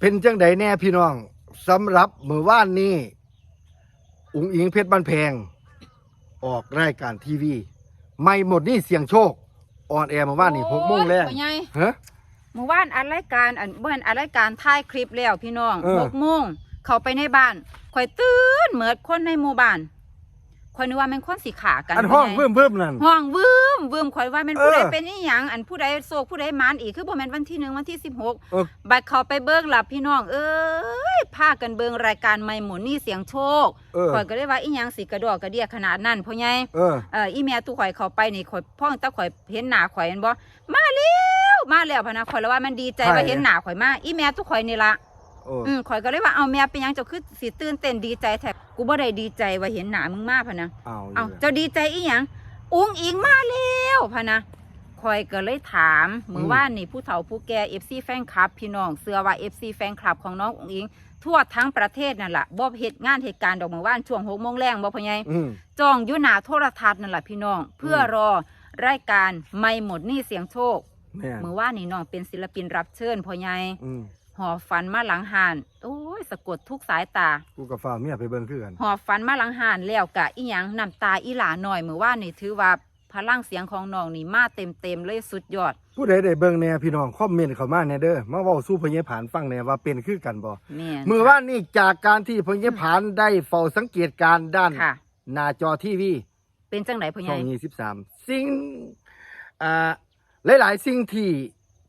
เป็นจังใดแน่พี่น้องสำหรับมื้อวานนี้อุ๋งอิงเพชรบ้านแพง ออกรายการทีวี ไม่หมดนี่เสียงโชคออนแอร์เมื่อวานนี่หกโมงแรกโอ้ยพ่อใหญ่ฮะเมื่อวานอัดรายการอันเมื่อนอัดรายการถ่ายคลิปแล้วพี่น้องเออ หกโมงเข้าไปในบ้านข่อยตื่นเหมือนคนในหมู่บ้าน ข่อยนึกว่าแมันคนสิขากันอันห้องพ่ใหญ่เพิ่มเพิ่มนั่นห้องวืมวืมข่อยว่าแมันเออผู้ใดเป็นอีหยังอันผู้ใดโศกผู้ใดมานอีกคือบ่แม่นวันที่หนึ่งวันที่สิบหกเออบัดเขาไปเบิ่งหลับพี่น้อง เอ้ยพากันเบิ่งรายการไม่หมุนนี่เสียงโชคเออข่อยก็เลยว่าอีหยังสิกระดอกกระเดียขนาดนั้นพ่อใหญ่เออเอ่ออีเมียตู้ข่อยเข้าไปนี่ข่อยพ่องตาข่อยเห็นหน้าข่อยเห็นบ่มาแล้วมาแล้วพะนะข่อยแล้วว่ามันดีใจใครว่าเห็นหน้าข่อยมาอีเมียตู้ข่อยนี่ละ โอ้อืมข่อยก็เลยว่าเอาแม่เป็นหยังเจ้าคือสิตื่นเต้นดีใจแท้กูบ่ได้ดีใจว่าเห็นหน้ามึงมาพะนะ เอาเอาเจ้าดีใจอีหยังอุ้งอิงมาแล้วพะนะข่อยก็เลยถามมือว่านนี่ผู้เฒ่าผู้แก่ FC แฟนคลับ พี่น้องเสือว่า FC แฟนคลับของน้องอุ้งอิง ทั่วทั้งประเทศนั่นล่ะบ่เฮ็ดงานเหตุการณ์ดอกมือว่านช่วง6โมงแรงบ่พ่อใหญ่อืมจองอยุนาโทรทัศน์นั่นแหละพี่น้อง เพื่อรอรายการไม่หมดหนี่เสียงโชคแม่นมือว่านี่น้องเป็นศิลปินรับเชิญพ่อใหญ่อืม หอบฝันมาหลังหานโอ้ยสะกดทุกสายตา กูกับฟ้าวเมียไปเบิ่งคือกันหอบฝันมาหลังหานแล้วกะอีหยังน้ำตาอีหลาหน่อยมือว่านี่ถือว่าพลังเสียงของน้องนี่มาเต็มเต็มๆเลยสุดยอด ผู้ใดได้เบิ่งแน่พี่น้องคอมเมนต์เข้ามาแน่เด้อมาเว้าสู้พญผานฟังแน่ว่าเป็นคือกันบ่แม่นมือว่านนี่จากการที่พญผานได้เฝ้าสังเกตการณ์ด้าน ค่ะ หน้าจอทีวีเป็นจังไดพ่อใหช่ญ่อง23สิ่งอ่าหลายๆ สิ่งที่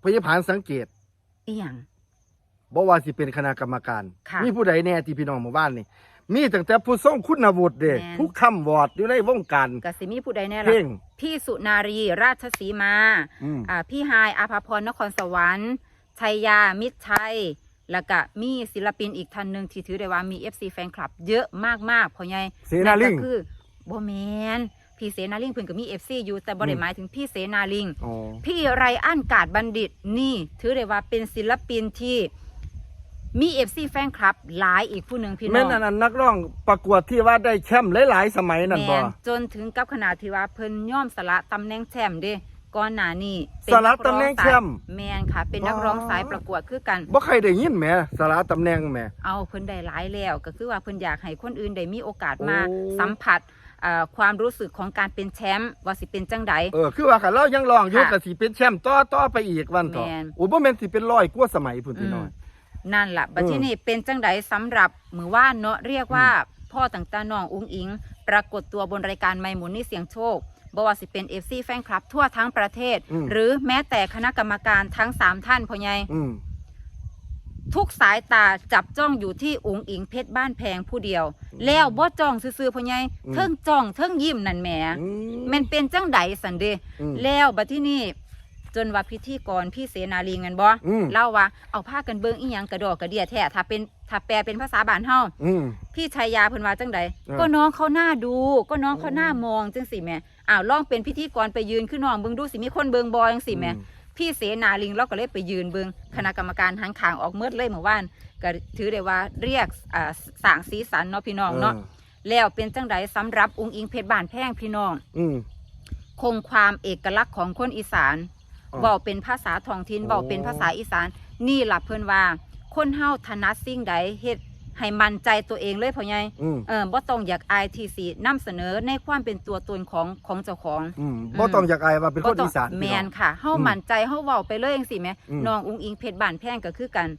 พญผานสังเกต อีหยัง บ่ว่าสิเป็นคณะกรรมการ ค่ะมีผู้ใดแน่ที่พี่น้องหมู่บ้านนี่ มีตั้งแต่ผู้ทรงคุณวุฒิเด้แม่น ผู้คำวอดอยู่ในวงการ กสิมีผู้ใดแน่เพลล่ะงพี่สุนารีราชสีมาอืมอ่าพี่ฮายอาภาพรนครสวรรค์ชัยยามิตรชัยแล้วก็มีศิลปินอีกท่านหนึ่งที่ถือได้ว่ามี FC แฟนคลับ เยอะมากๆเพราะไง เสนาลิง ก็คือโบแมนพี่เสนาลิงเพิ่นก็มี FC อยู่แต่บ่ได้อืม หมายถึงพี่เสนาลิง อ๋อ พี่ไรอันกาดบัณฑิตนี่ ถือได้ว่าเป็นศิลปินที่ มี FC แฟนคลับ หลายอีกผู้หนึ่งพี่น้แม่อนงอันนั้นนักร้องประกวดที่ว่าได้แชมป์หลายๆสมัยนั่นแมบ่นจนถึงกับขนาดที่ว่าเพิ่นย่อมสละตำแหน่งแชมป์เด้ก่อนหน้านี้เป็นสละนักร้อตำแหน่งสายแชมป์ แมนค่ะ เป็นนักร้องสายประกวดคือกัน บ่ใครได้ยินแหมสาระตำแหน่งแหม เอาเพิ่นได้หลายแล้ว ก็คือว่าเพิ่นอยากให้คนอื่นได้มีโอกาสมาโอ้ สัมผัสเอ่อความรู้สึกของการเป็นแชมป์ว่าสิเป็นจังใด เออคือว่าคันเรายังร้องอยู่ค่ะก็สิเป็นแชมป์ต่อต่อไปอีกวันต่อแม่น โอ้บ่แม่นสิเป็นร้อยกว่าสมัยพุ่นพี่น้อย นั่นล่ะบัดเออที่นี่เป็นจังใดสำหรับมือว่านเนาะเรียกว่าพ่อต่างตาน้องอุ้งอิง ปรากฏตัวบนรายการไม่หมุนนี่เสียงโชคบ่ว่าสิเป็น FC แฟนคลับ ทั่วทั้งประเทศอืมหรือแม้แต่คณะกรรมการทั้ง3ท่านพ่อใหญ่อืมทุกสายตาจับจ้องอยู่ที่อุ๋งอิงเพชรบ้านแพงผู้เดียว แล้วบ่จ้องซื่อๆพ่อใหญ่อืมเทิงจ้องเทิงยิ้มนั่นแหมอืแมันเป็นจังใดสันเดอืมแล้วบัดที่นี่ จนว่าพิธีกรพี่เสนาลีเงินบ่อืม เล่าว่าเอาผ้ากันเบิ่งอีหยังกระดอกกระเดียแท้ถ้าเป็นถ้าแปลเป็นภาษาบ้านเฮา อืม พี่ชายาเพิ่นว่าจังใดเออก็น้องเขาหน้าดู ก็น้องเขาหน้ามองจังสิแหม่อ้าวลองเป็นพิธีกรไปยืนขึ้นน้องเบิ่งดูสิมีคนเบิ่งบ่จังสิแหม่อืม พี่เสนาลิงเราก็เลยไปยืนเบิงคณะกรรมการหันขางออกเมื่อเลยเมื่อวานก็ถือได้ว่าเรียกอ่าสร้างสีสันเนาะพี่น้องเนาะแล้วเป็นจังไดสำหรับองค์อิงเพชรบ้านแพงพี่น้อง อืม คงความเอกลักษณ์ของคนอีสานอ๋อ เว้าเป็นภาษาท้องถิ่นโอ้เว้าเป็นภาษาอีสาน นี่ล่ะเพิ่นว่า คนเฮาถนัดสิ่งใดเฮ็ดให้มั่นใจตัวเองเลยพ่อใหญ่อืมเออบ่ต้องอยากอายที่สินำเสนอในความเป็นตัวตนของของเจ้าของ อืมบ่ต้องอยากอายว่าเป็นคนบ่ต้งอีสานแมพี่น้นองค่ะเฮาอืมมั่นใจเฮาเว้าไปเลยจังซี่แหมอืม น้องอุ้งอิงเพชรบ้านแพงก็คือกัน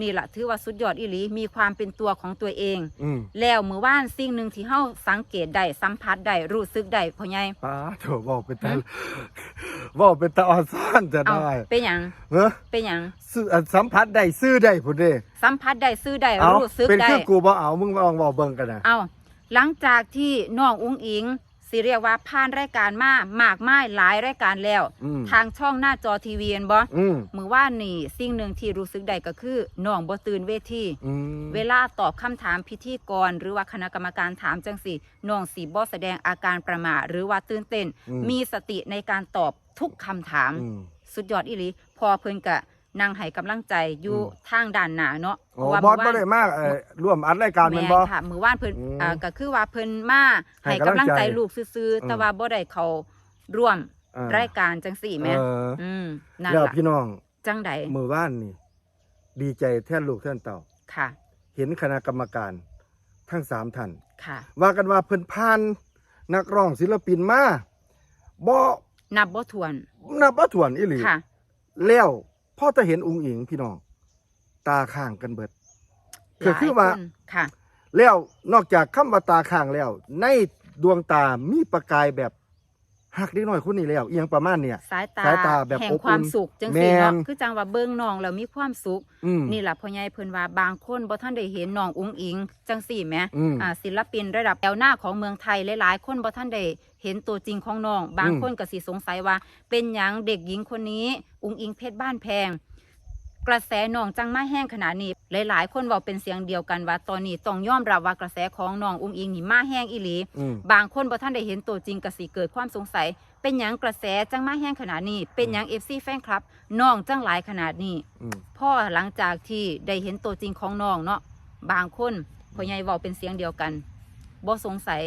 นี่ล่ะถือว่าสุดยอดอีหลีมีความเป็นตัวของตัวเอง อืมแล้วมื้อว่านสิ่งหนึ่งที่เฮาสังเกตได้สัมผัสได้รู้สึกได้พ่อใหญ่ป้าโถบอกเป็นตาหืมบอกเป็นตาอ่อนซ่อนจะเอาได้เป็นหยังเฮ้อเป็นหยังซื้ออันสัมผัสได้ซื้อได้พุ่นเด้สัมผัสได้ซื้อได้เอารู้สึกเป็นได้คือกูบ่เอามึงลองบอกเบิ่งกันนะเอาหลังจากที่น้องอุ้งอิง สิเรียกว่าผ่านรายการมามากมายหลายรายการแล้ว อืม ทางช่องหน้าจอทีวีเห็นบ่อืมมื้อว่านนี่สิ่งหนึ่งที่รู้สึกได้ก็คือน้องบ่ตื่นเวที อืม เวลาตอบคำถามพิธีกร หรือว่าคณะกรรมการถามจังสี่น้องสีบอแสดงอาการประหมาหรือว่าตื่นเต้น อืม มีสติในการตอบทุกคำถาม อืม สุดยอดอีหลีพอเพิ่นกะ นั่งให้กำลังใจอยู่อืมทางด้านหน้าเนาะโอ้บอสบ่ได้มากเอ่อร่วมอัดรายการแม่นบ่แม่นค่ะมือว่านเพิ่นอืมอ่าก็คือว่าเพิ่นมาให้ให้กำกำลัลังงใจใจลูกซื่อๆแต่อืมว่าบ่ได้เขาร่วมอ่ารายการจังสี่แหม่เอออืมนั่นแล้วล่ะพี่น้องจังใดมือว่านนี่ ดีใจแท่นลูกแท่นเต่า ค่ะเห็นคณะกรรมการทั้งสามท่าน ค่ะ ว่ากันว่าเพิ่นผ่านนักร้องศิลปินมาบ่นับบ่ถ้วนนับบ่ถ้วนอีหลีค่ะ แล้ว พอจะเห็นองค์อิงพี่น้อง ตาข้างกันเบิดหก็ลายคือว่านค่ะ แล้วนอกจากคำว่าตาข้างแล้ว ในดวงตามีประกายแบบ หักเล็กน้อยคนนี้แล้วเอียงประมาณเนี่ย สายตาสายตาแบบแห่งอบอุ่นความสุขจังแม่ซี่เนาะนคือจังว่าเบิ่งน้องแล้วมีความสุข อืมนี่แหละพ่อใหญ่เพิ่นว่าบางคนบ่ทันได้เห็นน้องอุ้งอิงจังสี่แหมอืม อ่าศิลปินระดับแถวหน้าของเมืองไทยหลายๆ คนบ่ทันได้เห็นตัวจริงของน้อง บางอืม คนก็สิสงสัยว่า เป็นหยังเด็กหญิงคนนี้ อุ้งอิงเพชรบ้านแพง กระแสน้องจังมาแห้งขนาดนี้ หลาย ๆ คนเว้าเป็นเสียงเดียวกันว่าตอนนี้ต้องยอมรับว่ากระแสของน้องอุ้งอิงนี่มาแห้งอีหลี อืม บางคนบ่ท่านได้เห็นตัวจริงก็สิเกิดความสงสัย เป็นหยังกระแสจังมาแห้งขนาดนี้ เป็นหยัง FC แฟนคลับน้องจังหลายขนาดนี้อืม พ่อหลังจากที่ได้เห็นตัวจริงของน้องเนาะบางคนพ่อใหญ่เว้าเป็นเสียงเดียวกันบ่สงสัย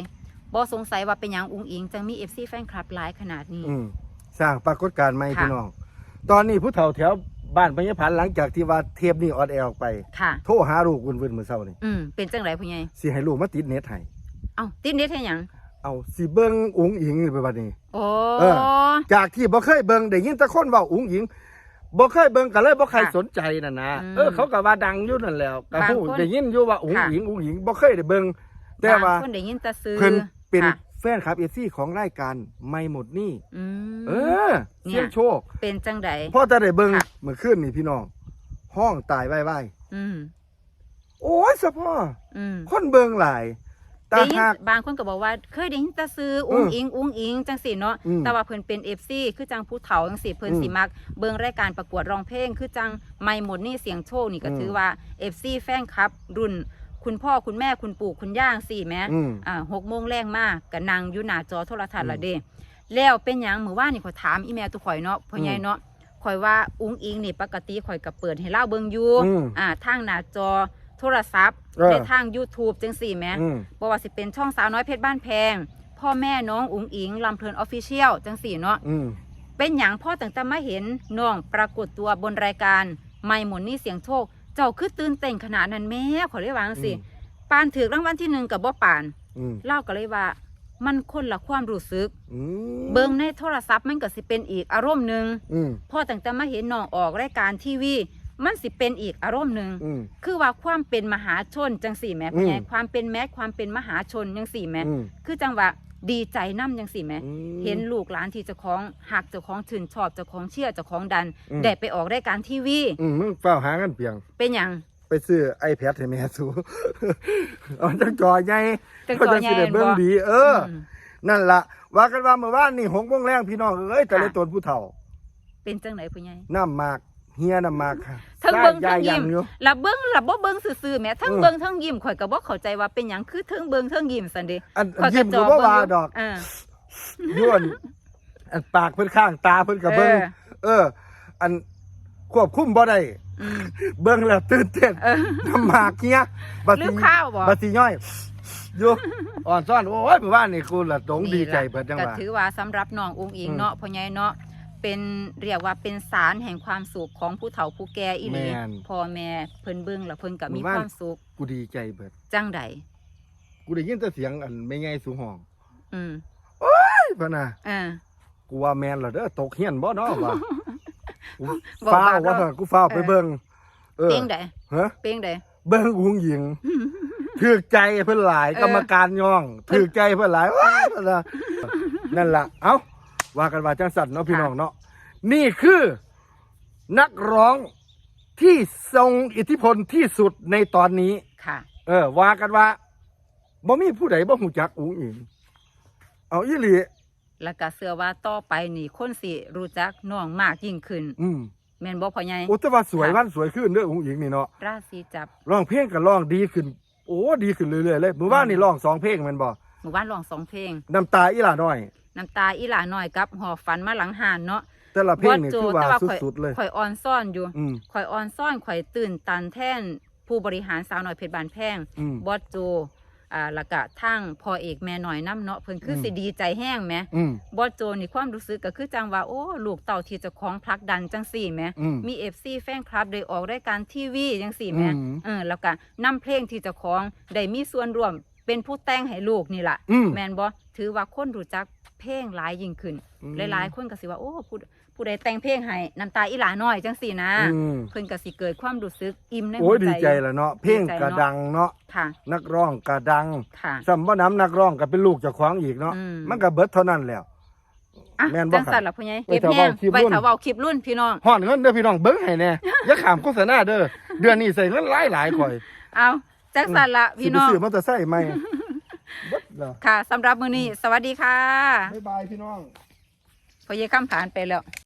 บ่สงสัยว่าเป็นหยังอุ้งอิงจังมี FC แฟนคลับหลายขนาดนี้ อืมสร้างปรากฏการณ์ใหม่ค่ะ พี่น้อง ตอนนี้ผู้เฒ่าแถว บ้านพญพันธ์หลังจากที่ว่าเทปนี้ออนแอร์ออกไป ค่ะ โทรหาลูกวุ่นๆมื้อเช้านี่อืมเป็นจังไรพ่อใหญ่สิให้ลูกมาติดเน็ตให้เอ้าติดเน็ตให้หยังเอาสิเบิ่งอุ๋งอิงนี่ไปบัดนี้ โอ้เออ จากที่บ่เคยเบิ่งได้ยินแต่คนเว้าอุ๋งอิงบ่เคยเบิ่งก็เลยบ่ใครค่ะสนใจนั่นนะอืมเออเขาก็ว่าดังอยู่นั่นแหล้วก็บางฮู้คนได้ยินอยู่ว่าอุ๋งค่ะอิงอุ๋งอิงบ่เคยได้เบิ่งแต่ว่าบงคนได้ยินแต่ซื้อเพิ่นเป็นค่ะ แฟนคลับ FC ของรายการไม่หมดหนี่ อืม เออเนี่ย เสียงโชคเป็นจังไดพอจะได้เบิ่งค่ะ เมื่อคืนนี่พี่น้อง ห้องตายไว้อืมๆโอ้ยสะพ่ออืมคนเบิ่งหลายตาได้ยินหัก บางคนก็บอกว่า เคยได้ยินแต่ซื้ออุ้งอืมอิงอุ้งอิงจังสิเนาะอืมแต่ว่าเพิ่นเป็น FC คือจังผู้เฒ่าจังสิเพิ่นอืมสิมัก เบิ่งรายการประกวดร้องเพลง คือจังไม่หมดนี่เสียงโชคนี่ก็อืม ถือว่า FC แฟนคลับ รุ่น คุณพ่อคุณแม่คุณปู่คุณย่างสิแหม่อืม อ่าหกโมงแรงมากก็นั่งอยู่หน้าจอโทรทัศน์อืมละเด้แล้วเป็นหยังมื้อวานนี่ข่อยถามอีแม่ตุข่อยเนาะพ่อใหญ่อืมเนาะข่อยว่าอุ้งอิงนี่ปกติข่อยก็เปิดให้เล่าเบิ่งอยู่อืมอ่าทางหน้าจอโทรศัพท์เออ และทาง YouTube จังสี่แหม่ อืมบ่ว่าสิเป็นช่องสาวน้อยเพชรบ้านแพง พ่อแม่น้องอุ๋งอิงลำเพลินออฟฟิเชียลจังสี่เนาะอืม เป็นหยังพ่อตั้งแต่มาเห็นน้องปรากฏตัวบนรายการไม่หมุนนี่เสียงโชค เจ้าคือตื่นเต้นขนาดนั้นแม่ขอเรียกว่าจังสิอืมปานถือรางวัลที่หนึ่งกับบ่ปานอืมเล่าก็เลยว่า มันคนละความรู้สึกอืมเบิ่งในโทรศัพท์มันก็สิเป็นอีกอารมณ์หนึ่งอืมพ่อตั้งแต่มาเห็นน้องออกรายการทีวีมันสิเป็นอีกอารมณ์หนึ่งอืมคือว่าความเป็นมหาชนจังสี่แหม่อืมไงความเป็นแม้ความเป็นมหาชนจังสี่แหม่อืมคือจังว่า ดีใจน้ำจังสี่แหม่อืม เห็นลูกหลานที่เจ้าของหักเจ้าของชื่นชอบเจ้าของเชื่อเจ้าของดันอืม ได้ไปออกรายการทีวีอืมมึงเฝ้าหากันเพียง เป็นหยังไปซื้อ iPad ให้แม่สู เอาจังจอใหญ่จังเขาจอจังใหญ่สิได้เบิ่งบ่ดี เอออ ม นั่นล่ะ ว่ากันว่าเมื่อวานนี่หกโมงแรงพี่น้องเอ้ยแต่ละค่ะ ตนผู้เฒ่าเป็นจังไหนผู้ใหญ่น้ำหมาก เฮียน้ำหมากค่ะทั้งเบิ่งได้ทั้งยิ้มยังอยู่ละเบิ้งละบ่เบิ้งซื่อๆแหม่ทั้งอืมเบิ้งทั้งยิ้มข่อยก็บ่เข้าใจว่าเป็นหยังคือทั้งเบิ้งทั้งยิ้มซั่นเด้อันข่อัอนยยิ้มก็บ่ว่าดอกอ่าย้วนอันปากเพิ่นข้างตาเพิ่นก็เบิ่งเออเออ อันควบคุมบ่ได้อืมเบิ่งแล้วตื่นเต้นเออน้ำหมากเฮียบัดลืสิมข้าวบ่บัดสิย่อยอยู่อ่อนซ่อนโอ้ยเมื่อวานนี่กูละตงดีใจเบิดจังก็ว่าถือว่าสำหรับน้ององค์อิงอืมเนาะพ่อใหญ่เนาะ เป็นเรียกว่าเป็นสารแห่งความสุขของผู้เฒ่าผู้แก่อีหลีแม่น พ่อแม่เพิ่นเบิ่งแล้วเพิ่นก็มีหมู่บ้านความสุขกูดีใจเบิด จังใดกูได้ยินแต่เสียงอันไม่ไงสูงห้องอืมเฮ้ยพะนะเออกูว่าแมนแล้วเด้อตกเฮียนบ่เนาะว่ากูบอกฟ้าวว่าว่าเถอะกูฟ้าวไปเออ เบิ่งเออเป้งใดฮะเป้งใด เบิ่งหุงหญิง ถือกใจเพิ่นหลายเออ กรรมการย่องถือกใจเพิ่นหลายว้ายพะนะนั่นล่ะเอ้า ว่ากันว่าจังสั่นเนาะพี่น้องเนาะนี่คือนักร้องที่ทรงอิทธิพลที่สุดในตอนนี้ค่ะ เออ ว่ากันว่าบ่มีผู้ใดบ่ฮู้จักอุ๋งอิงเอาอีหลีแล้วก็เชื่อว่าต่อไปนี่คนสิรู้จักน้องมากยิ่งขึ้น อืมแม่นบ่พ่อใหญ่โอ้แต่ว่าสวยค่ะวันสวยขึ้นเด้ออุ๋งอิงนี่เนาะราศีจับร้องเพลงก็ร้องดีขึ้น โอ้ดีขึ้นเรื่อยๆเลยเมื่อวานนี่ร้องสองเพลงแม่นบ่หมู่บ้านร้องสองเพลงน้ำตาอีหล่าน้อย น้ำตาอีหลาน้อยกับหอบฝันมาหลังหานเนาะแต่ละเพลงนี่โจคือว่าแต่ว่าข่อยสุดๆเลยข่อยออนซ่อนอยู่อืมข่อยออนซ่อนข่อยตื่นตันแท่นผู้บริหารสาวหน่อยเพชรบานแพงอืมบอสโจอ่าแล้วก็ทั้งพ่อเอกแม่หน่อยน้ำเนาะเพิ่นคืออมสิดีใจแห้งแหมอืมบอสโจนี่ความรู้สึกก็คือจังว่าโอ้ลูกเต่าที่เจะของผลักดันจังสี่แหมอืมมี FC แฟนคลับได้ออกรายการทีวีจังสี่แหมอืมเออแล้วก็นํเพลงที่เจะของได้มีส่วนร่วมเป็นผู้แต่งให้ลูกนี่ล่ะอืมแม่นบ่ถือว่าคนรู้จัก เพลงหลายยิ่งขึ้นอืมหลายๆ คนก็สิว่าโอ้ผู้ผู้ใดแต่งเพลงให้น้ำตาอีหลาน้อยจังสี่นะอืม เพิ่นก็สิเกิดความรู้สึกอิ่มในโอ้หัยวดีใจใจแล้วเนาะเพลงกระดังเนาะค่ะนักร้องกระดังค่ะ สัมบ่น้ำนักร้องก็เป็นลูกเจ้าของอีกเนาะอืม มันก็เบิดเท่านั้นแล้ว อะแม่นบ่จังครับสั่นล่ะพ่อใหญ่ไว้เก็บถ้าแห้งเว้าคลิปไว้รุ่นถ้าเว้าคลิปรุ่นพี่น้อง ฮ้อนเงินเด้อพี่น้องเบิ่งให้แน่อย่าขามโฆษณาเด้อเดือนนี้ใส่เงินหลายหลายๆข่อยเอาจังสั่นล่ะสิพี่ไปน้อง ซื้อมอเตอร์ไซค์ใหม่เบิ ดแล้วค่ะสำหรับมื้อนี้ สวัสดีค่ะ บ๊ายบายพี่น้องพ่อใหญ่คำผ่านไปแล้ว